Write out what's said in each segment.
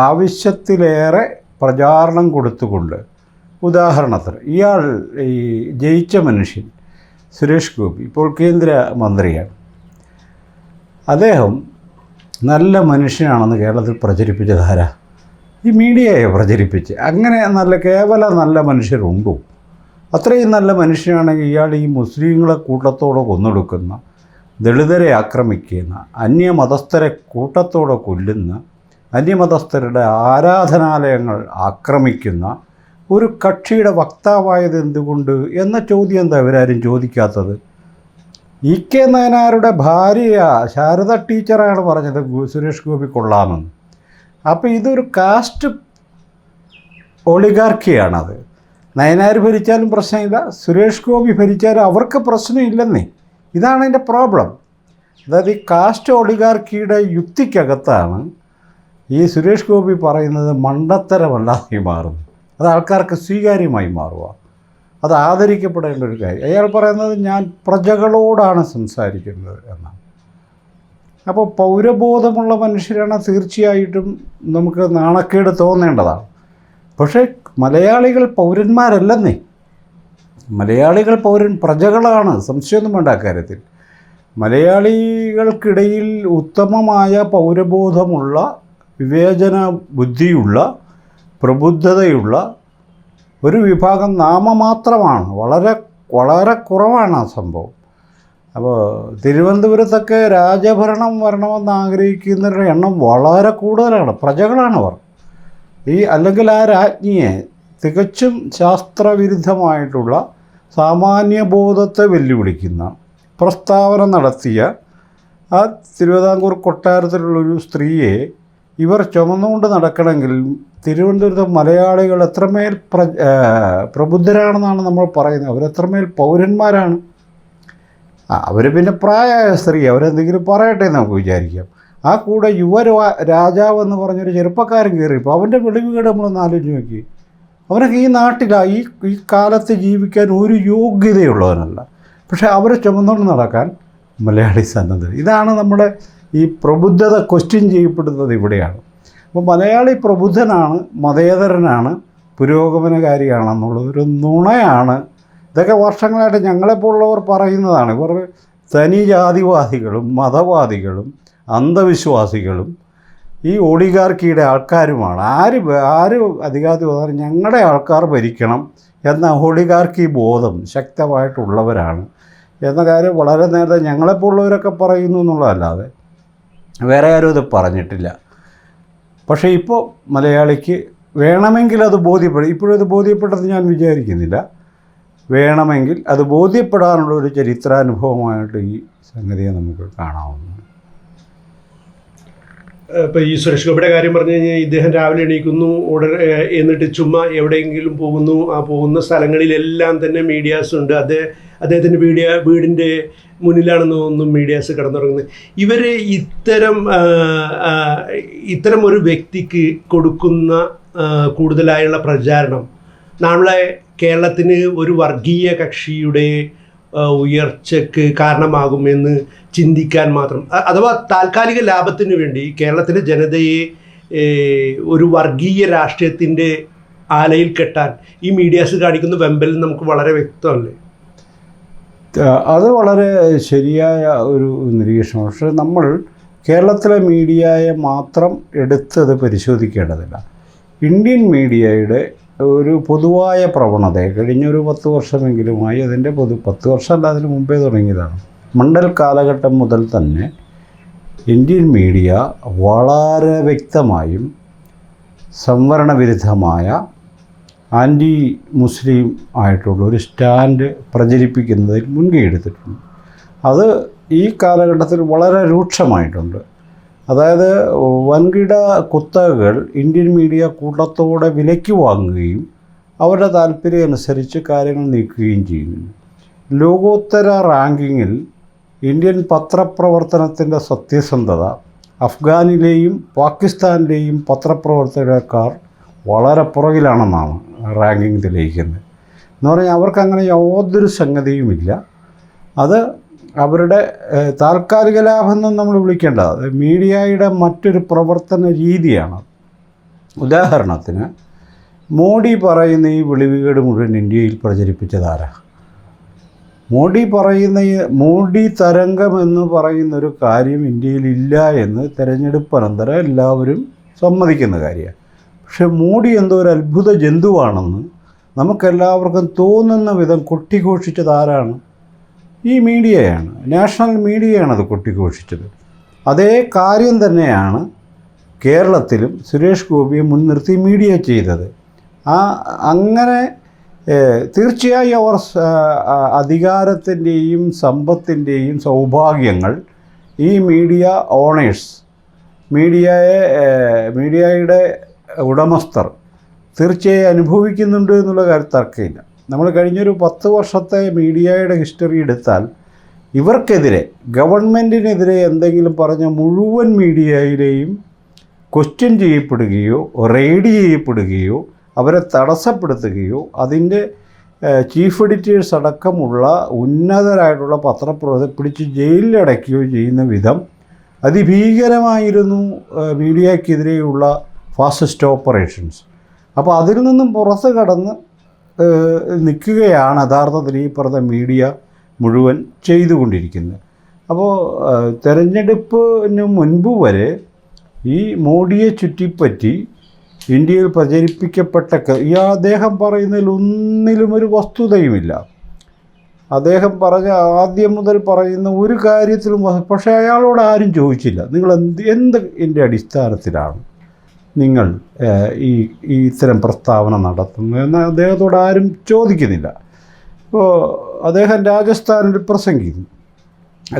ആവശ്യത്തിലേറെ പ്രചാരണം കൊടുത്തുകൊണ്ട് ഉദാഹരണത്തിന് ഇയാൾ ഈ ജയിച്ച മനുഷ്യൻ സുരേഷ് ഗോപി ഇപ്പോൾ കേന്ദ്ര മന്ത്രിയാണ്. അദ്ദേഹം നല്ല മനുഷ്യനാണെന്ന് കേരളത്തിൽ പ്രചരിപ്പിച്ച ധാര ഈ മീഡിയയെ പ്രചരിപ്പിച്ച്. അങ്ങനെ നല്ല കേവല നല്ല മനുഷ്യരുണ്ടോ? അത്രയും നല്ല മനുഷ്യനാണെങ്കിൽ ഇയാൾ ഈ മുസ്ലിങ്ങളെ കൂട്ടത്തോടെ കൊന്നൊടുക്കുന്ന ദളിതരെ ആക്രമിക്കുന്ന അന്യമതസ്ഥരെ കൂട്ടത്തോടെ കൊല്ലുന്ന അന്യമതസ്ഥരുടെ ആരാധനാലയങ്ങൾ ആക്രമിക്കുന്ന ഒരു കക്ഷിയുടെ വക്താവായത് എന്തുകൊണ്ട് എന്ന ചോദ്യം എന്താ ഇവരാരും ചോദിക്കാത്തത്? ഇ കെ നയനാരുടെ ഭാര്യ ശാരദ ടീച്ചറാണ് പറഞ്ഞത് സുരേഷ് ഗോപി കൊള്ളാമെന്ന്. അപ്പോൾ ഇതൊരു കാസ്റ്റ് ഒളിഗാർക്കിയാണത്. നയനാർ ഭരിച്ചാലും പ്രശ്നമില്ല സുരേഷ് ഗോപി ഭരിച്ചാലും അവർക്ക് പ്രശ്നമില്ലെന്നേ. ഇതാണ് എന്റെ പ്രോബ്ലം. അതായത് ഈ കാസ്റ്റ് ഒളിഗാർക്കിയുടെ യുക്തിക്കകത്താണ് ഈ സുരേഷ് ഗോപി പറയുന്നത് മണ്ടത്തരമല്ലാതെ മാറുന്നു. അത് ആൾക്കാർക്ക് സ്വീകാര്യമായി മാറുക. അത് ആദരിക്കപ്പെടേണ്ട ഒരു കാര്യം. അയാൾ പറയുന്നത് ഞാൻ പ്രജകളോടാണ് സംസാരിക്കുന്നത് എന്നാണ്. അപ്പോൾ പൗരബോധമുള്ള മനുഷ്യരാണ് തീർച്ചയായിട്ടും നമുക്ക് നാണക്കേട് തോന്നേണ്ടതാണ്. പക്ഷേ മലയാളികൾ പൗരന്മാരല്ലെന്നേ. മലയാളികൾ പൗരൻ പ്രജകളാണ്. സംശയമൊന്നും വേണ്ട അക്കാര്യത്തിൽ. മലയാളികൾക്കിടയിൽ ഉത്തമമായ പൗരബോധമുള്ള വിവേചന ബുദ്ധിയുള്ള പ്രബുദ്ധതയുള്ള ഒരു വിഭാഗം നാമമാത്രമാണ്. വളരെ വളരെ കുറവാണ് ആ സംഭവം. അപ്പോൾ തിരുവനന്തപുരത്തൊക്കെ രാജഭരണം വരണമെന്ന് ആഗ്രഹിക്കുന്നവരുടെ എണ്ണം വളരെ കൂടുതലാണ്. പ്രജകളാണവർ ഈ അല്ലെങ്കിൽ ആ രാജ്ഞിയെ തികച്ചും ശാസ്ത്രവിരുദ്ധമായിട്ടുള്ള സാമാന്യബോധത്തെ വെല്ലുവിളിക്കുന്ന പ്രസ്താവന നടത്തിയ ആ തിരുവിതാംകൂർ കൊട്ടാരത്തിലുള്ളൊരു സ്ത്രീയെ ഇവർ ചുമന്നുകൊണ്ട് നടക്കണമെങ്കിൽ തിരുവനന്തപുരത്തെ മലയാളികൾ എത്രമേൽ പ്ര പ്രബുദ്ധരാണെന്നാണ് നമ്മൾ പറയുന്നത്. അവരെത്രമേൽ പൗരന്മാരാണ്. അവർ പിന്നെ പ്രായമായ സ്ത്രീ. അവരെന്തെങ്കിലും പറയട്ടെ നമുക്ക് വിചാരിക്കാം. ആ കൂടെ യുവ രാജാവ് എന്ന് പറഞ്ഞൊരു ചെറുപ്പക്കാരൻ കയറിയപ്പോൾ അവന്റെ വെളിവുകേട് നമ്മളൊന്ന് ആലോചിച്ച് നോക്കി. അവനൊക്കെ ഈ നാട്ടിലാണ് ഈ ഈ കാലത്ത് ജീവിക്കാൻ ഒരു യോഗ്യതയുള്ളവനല്ല. പക്ഷേ അവരെ ചുമന്നുകൊണ്ട് നടക്കാൻ മലയാളി സന്നദ്ധ. ഇതാണ് നമ്മുടെ ഈ പ്രബുദ്ധത ക്വസ്റ്റ്യൻ ചെയ്യപ്പെടുന്നത് ഇവിടെയാണ്. അപ്പോൾ മലയാളി പ്രബുദ്ധനാണ് മതേതരനാണ് പുരോഗമനകാരിയാണെന്നുള്ളത് ഒരു നുണയാണ്. ഇതൊക്കെ വർഷങ്ങളായിട്ട് ഞങ്ങളെപ്പോലുള്ളവർ പറയുന്നതാണ്. ഇവർ തനി ജാതിവാദികളും മതവാദികളും അന്ധവിശ്വാസികളും ഈ ഓളിഗാർക്കിയുടെ ആൾക്കാരുമാണ്. ആര് ആര് അധികാരി പറഞ്ഞാൽ ഞങ്ങളുടെ ആൾക്കാർ ഭരിക്കണം എന്ന ഓളിഗാർക്കി ബോധം ശക്തമായിട്ടുള്ളവരാണ്. എന്ന കാര്യം വളരെ നേരത്തെ ഞങ്ങളെപ്പോലുള്ളവരൊക്കെ പറയുന്നു എന്നുള്ളതല്ലാതെ വേറെ ആരും ഇത് പറഞ്ഞിട്ടില്ല. പക്ഷേ ഇപ്പോൾ മലയാളിക്ക് വേണമെങ്കിൽ അത് ബോധ്യപ്പെടും ഇപ്പോഴത് ബോധ്യപ്പെട്ടത് ഞാൻ വിചാരിക്കുന്നില്ല. വേണമെങ്കിൽ അത് ബോധ്യപ്പെടാനുള്ള ഒരു ചരിത്രാനുഭവമായിട്ട് ഈ സംഗതിയെ നമുക്ക് കാണാവുന്നു ഇപ്പൊ ഈ സുരേഷ് ഗോപിയുടെ കാര്യം പറഞ്ഞു കഴിഞ്ഞാൽ ഇദ്ദേഹം രാവിലെ എണീക്കുന്നു ഉടനെ എന്നിട്ട് ചുമ്മാ എവിടെയെങ്കിലും പോകുന്നു ആ പോകുന്ന സ്ഥലങ്ങളിലെല്ലാം തന്നെ മീഡിയാസ് ഉണ്ട്. അദ്ദേഹം അദ്ദേഹത്തിന്റെ വീഡിയ വീടിന്റെ മുന്നിലാണെന്ന് തോന്നുന്നു മീഡിയാസ് കിടന്നുറങ്ങുന്നത്. ഇവർ ഇത്തരം ഇത്തരം ഒരു വ്യക്തിക്ക് കൊടുക്കുന്ന കൂടുതലായുള്ള പ്രചാരണം നമ്മളെ കേരളത്തിന് ഒരു വർഗീയ കക്ഷിയുടെ ഉയർച്ചയ്ക്ക് കാരണമാകുമെന്ന് ചിന്തിക്കാൻ മാത്രം. അഥവാ താൽക്കാലിക ലാഭത്തിന് വേണ്ടി കേരളത്തിലെ ജനതയെ ഒരു വർഗീയ രാഷ്ട്രീയത്തിന്റെ ആലയിൽ കെട്ടാൻ ഈ മീഡിയാസ് കാണിക്കുന്ന വെമ്പൽ നമുക്ക് വളരെ വ്യക്തമല്ലേ? അത് വളരെ ശരിയായ ഒരു നിരീക്ഷണം. പക്ഷേ നമ്മൾ കേരളത്തിലെ മീഡിയയെ മാത്രം എടുത്തത് പരിശോധിക്കേണ്ടതില്ല. ഇന്ത്യൻ മീഡിയയുടെ ഒരു പൊതുവായ പ്രവണത കഴിഞ്ഞൊരു പത്ത് വർഷമെങ്കിലുമായി അതിന്റെ പൊതു പത്ത് വർഷമല്ല അതിന് മുമ്പേ തുടങ്ങിയതാണ്. മണ്ഡൽ കാലഘട്ടം മുതൽ തന്നെ ഇന്ത്യൻ മീഡിയ വളരെ വ്യക്തമായും സംവരണ വിരുദ്ധമായ ആന്റി മുസ്ലിം ആയിട്ടുള്ള ഒരു സ്റ്റാൻഡ് പ്രചരിപ്പിക്കുന്നതിൽ മുൻകൈ എടുത്തിട്ടുണ്ട്. അത് ഈ കാലഘട്ടത്തിൽ വളരെ രൂക്ഷമായിട്ടുണ്ട്. അതായത് വൻകിട കുത്തകകൾ ഇന്ത്യൻ മീഡിയ കൂട്ടത്തോടെ വിലയ്ക്ക് വാങ്ങുകയും അവരുടെ താല്പര്യം അനുസരിച്ച് കാര്യങ്ങൾ നീക്കുകയും ചെയ്യുന്നു. ലോകോത്തര റാങ്കിങ്ങിൽ ഇന്ത്യൻ പത്രപ്രവർത്തനത്തിന്റെ സത്യസന്ധത അഫ്ഗാനിലെയും പാകിസ്ഥാനിലെയും പത്രപ്രവർത്തകരെക്കാർ വളരെ പുറകിലാണെന്നാണ് റാങ്കിങ് തെളിയിക്കുന്നത്. എന്ന് പറഞ്ഞാൽ അവർക്ക് അങ്ങനെ യാതൊരു സംഗതിയുമില്ല. അത് അവരുടെ താൽക്കാലിക ലാഭം എന്ന് നമ്മൾ വിളിക്കേണ്ട അത് മീഡിയയുടെ മറ്റൊരു പ്രവർത്തന രീതിയാണ്. ഉദാഹരണത്തിന് മോഡി പറയുന്ന ഈ വിളിവുകേട് മുഴുവൻ ഇന്ത്യയിൽ പ്രചരിപ്പിച്ചതാരാ മോഡി പറയുന്ന മോഡി തരംഗം എന്ന് പറയുന്ന ഒരു കാര്യം ഇന്ത്യയിൽ ഇല്ല എന്ന് തെരഞ്ഞെടുപ്പ് അനന്തരം എല്ലാവരും സമ്മതിക്കുന്ന കാര്യമാണ്. പക്ഷെ മോഡി എന്തോ ഒരു അത്ഭുത ജന്തുവാണെന്ന് നമുക്കെല്ലാവർക്കും തോന്നുന്ന വിധം കൊട്ടിഘോഷിച്ചത് ആരാണ്? ഈ മീഡിയയാണ്. നാഷണൽ മീഡിയയാണ് അത് കൊട്ടിഘോഷിച്ചത്. അതേ കാര്യം തന്നെയാണ് കേരളത്തിലും സുരേഷ് ഗോപിയെ മുൻനിർത്തി മീഡിയ ചെയ്തത്. ആ അങ്ങനെ തീർച്ചയായും അവർ അധികാരത്തിന്റെയും സമ്പത്തിന്റെയും സൗഭാഗ്യങ്ങൾ ഈ മീഡിയ ഓണേഴ്സ് മീഡിയയെ മീഡിയയുടെ ഉടമസ്ഥർ തീർച്ചയായും അനുഭവിക്കുന്നുണ്ട് എന്നുള്ള കാര്യം തർക്കമില്ല. നമ്മൾ കഴിഞ്ഞൊരു പത്ത് വർഷത്തെ മീഡിയയുടെ ഹിസ്റ്ററി എടുത്താൽ ഇവർക്കെതിരെ ഗവൺമെന്റിനെതിരെ എന്തെങ്കിലും പറഞ്ഞ മുഴുവൻ മീഡിയയിലെയും ക്വസ്റ്റ്യൻ ചെയ്യപ്പെടുകയോ റെയ്ഡ് ചെയ്യപ്പെടുകയോ അവരെ തടസ്സപ്പെടുത്തുകയോ അതിന്റെ ചീഫ് എഡിറ്റേഴ്സ് അടക്കമുള്ള ഉന്നതരായിട്ടുള്ള പത്രപ്രവർത്തകർ പിടിച്ച് ജയിലിലടയ്ക്കുകയോ ചെയ്യുന്ന വിധം അതിഭീകരമായിരുന്നു മീഡിയക്കെതിരെയുള്ള ഫാസിസ്റ്റ് ഓപ്പറേഷൻസ് അപ്പോൾ അതിൽ നിന്നും പുറത്ത് കടന്ന് നിൽക്കുകയാണ് യഥാർത്ഥത്തിൽ ഈ പറഞ്ഞ മീഡിയ മുഴുവൻ ചെയ്തുകൊണ്ടിരിക്കുന്നത്. അപ്പോൾ തെരഞ്ഞെടുപ്പിന് മുൻപ് വരെ ഈ മോഡിയെ ചുറ്റിപ്പറ്റി ഇന്ത്യയിൽ പ്രചരിപ്പിക്കപ്പെട്ട ഈ അദ്ദേഹം പറയുന്നതിൽ ഒന്നിലും ഒരു വസ്തുതയുമില്ല. അദ്ദേഹം പറഞ്ഞ ആദ്യം മുതൽ പറയുന്ന ഒരു കാര്യത്തിലും പക്ഷേ അയാളോട് ആരും ചോദിച്ചില്ല. നിങ്ങൾ എന്ത് എന്ത് എന്റെ അടിസ്ഥാനത്തിലാണ് നിങ്ങൾ ഈ ഈ ഇത്തരം പ്രസ്താവന നടത്തുന്നു എന്ന് അദ്ദേഹത്തോട് ആരും ചോദിക്കുന്നില്ല. ഇപ്പോൾ അദ്ദേഹം രാജസ്ഥാനിൽ പ്രസംഗിക്കുന്നു.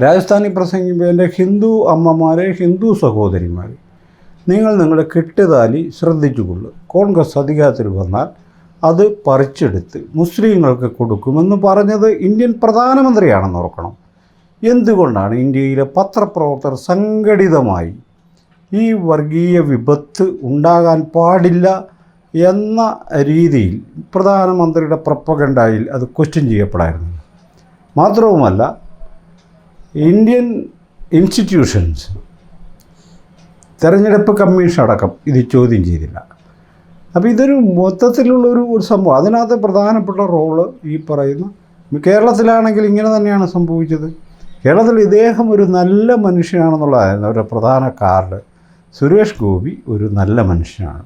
രാജസ്ഥാനിൽ പ്രസംഗിക്കുമ്പോൾ എന്റെ ഹിന്ദു അമ്മമാരെ ഹിന്ദു സഹോദരിമാർ നിങ്ങൾ നിങ്ങളുടെ കെട്ടുതാലി ശ്രദ്ധിച്ചുകൊള്ളു. കോൺഗ്രസ് അധികാരത്തിൽ വന്നാൽ അത് പറിച്ചെടുത്ത് മുസ്ലിങ്ങൾക്ക് കൊടുക്കുമെന്ന് പറഞ്ഞത് ഇന്ത്യൻ പ്രധാനമന്ത്രിയാണെന്ന് ഓർക്കണം. എന്തുകൊണ്ടാണ് ഇന്ത്യയിലെ പത്രപ്രവർത്തകർ സംഘടിതമായി ഈ വർഗീയ വിപത്ത് ഉണ്ടാകാൻ പാടില്ല എന്ന രീതിയിൽ പ്രധാനമന്ത്രിയുടെ പ്രപ്പകണ്ടായിൽ അത് ക്വസ്റ്റ്യൻ ചെയ്യപ്പെടായിരുന്നു. മാത്രവുമല്ല ഇന്ത്യൻ ഇൻസ്റ്റിറ്റ്യൂഷൻസ് തെരഞ്ഞെടുപ്പ് കമ്മീഷൻ അടക്കം ഇത് ചോദ്യം ചെയ്തില്ല. അപ്പോൾ ഇതൊരു മൊത്തത്തിലുള്ളൊരു ഒരു സംഭവം. അതിനകത്ത് പ്രധാനപ്പെട്ട റോൾ ഈ പറയുന്ന കേരളത്തിലാണെങ്കിൽ ഇങ്ങനെ തന്നെയാണ് സംഭവിച്ചത്. കേരളത്തിൽ ഇദ്ദേഹം ഒരു നല്ല മനുഷ്യനാണെന്നുള്ളതായിരുന്നു അവരുടെ പ്രധാന കാർഡ് സുരേഷ് ഗോപി ഒരു നല്ല മനുഷ്യനാണ്.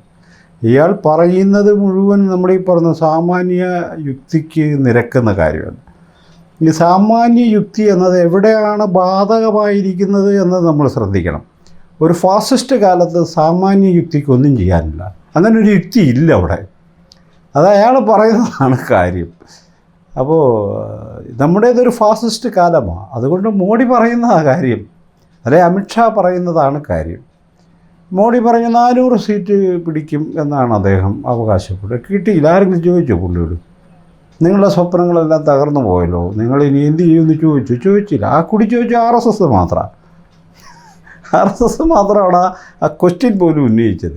ഇയാൾ പറയുന്നത് മുഴുവൻ നമ്മുടെ ഈ പറഞ്ഞ സാമാന്യ യുക്തിക്ക് നിരക്കുന്ന കാര്യമാണ്. ഈ സാമാന്യ യുക്തി എന്നത് എവിടെയാണ് ബാധകമായിരിക്കുന്നത് എന്ന് നമ്മൾ ശ്രദ്ധിക്കണം. ഒരു ഫാസിസ്റ്റ് കാലത്ത് സാമാന്യ യുക്തിക്കൊന്നും ചെയ്യാനില്ല. അങ്ങനെ ഒരു യുക്തി ഇല്ല അവിടെ. അത് അയാൾ പറയുന്നതാണ് കാര്യം. അപ്പോൾ നമ്മുടേതൊരു ഫാസിസ്റ്റ് കാലമാണ് അതുകൊണ്ട് മോഡി പറയുന്നതാണ് കാര്യം. അല്ലെ അമിത്ഷാ പറയുന്നതാണ് കാര്യം. മോഡി പറഞ്ഞു നാനൂറ് സീറ്റ് പിടിക്കും എന്നാണ് അദ്ദേഹം അവകാശപ്പെട്ടത്. കിട്ടിയില്ല. ആരെങ്കിലും ചോദിച്ചോ പുള്ളിയോട്? നിങ്ങളുടെ സ്വപ്നങ്ങളെല്ലാം തകർന്നു പോയല്ലോ. നിങ്ങൾ ഇനി എന്ത് ചെയ്യുമെന്ന് ചോദിച്ചു? ചോദിച്ചില്ല. ആ കുടി ചോദിച്ചു ആർ എസ് എസ് മാത്രമാണ് ആർ എസ് എസ് മാത്രമാണ് ആ- ക്വസ്റ്റ്യൻ പോലും ഉന്നയിച്ചത്.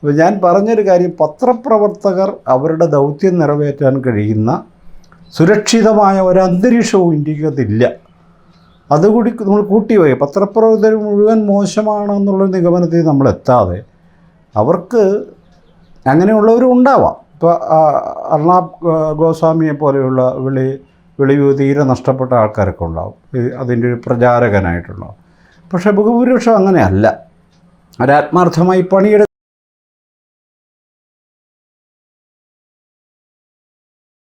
അപ്പോൾ ഞാൻ പറഞ്ഞൊരു കാര്യം പത്രപ്രവർത്തകർ അവരുടെ ദൗത്യം നിറവേറ്റാൻ കഴിയുന്ന സുരക്ഷിതമായ ഒരു അന്തരീക്ഷവും ഇന്ത്യക്കകത്തില്ല അതുകൂടി നമ്മൾ കൂട്ടിവയ്ക്കുക പത്രപ്രവർത്തകർ മുഴുവൻ മോശമാണെന്നുള്ള നിഗമനത്തിൽ നമ്മൾ എത്താതെ അവർക്ക് അങ്ങനെയുള്ളവരും ഉണ്ടാവാം. ഇപ്പോൾ അർണാബ് ഗോസ്വാമിയെ പോലെയുള്ള വിളി വെളിവ് തീരെ നഷ്ടപ്പെട്ട ആൾക്കാരൊക്കെ ഉണ്ടാവും. അതിന്റെ ഒരു പ്രചാരകനായിട്ടുണ്ടാവും. പക്ഷേ ബഹുഭൂരിപക്ഷം അങ്ങനെയല്ല. ഒരാത്മാർത്ഥമായി പണിയെടുക്കുന്ന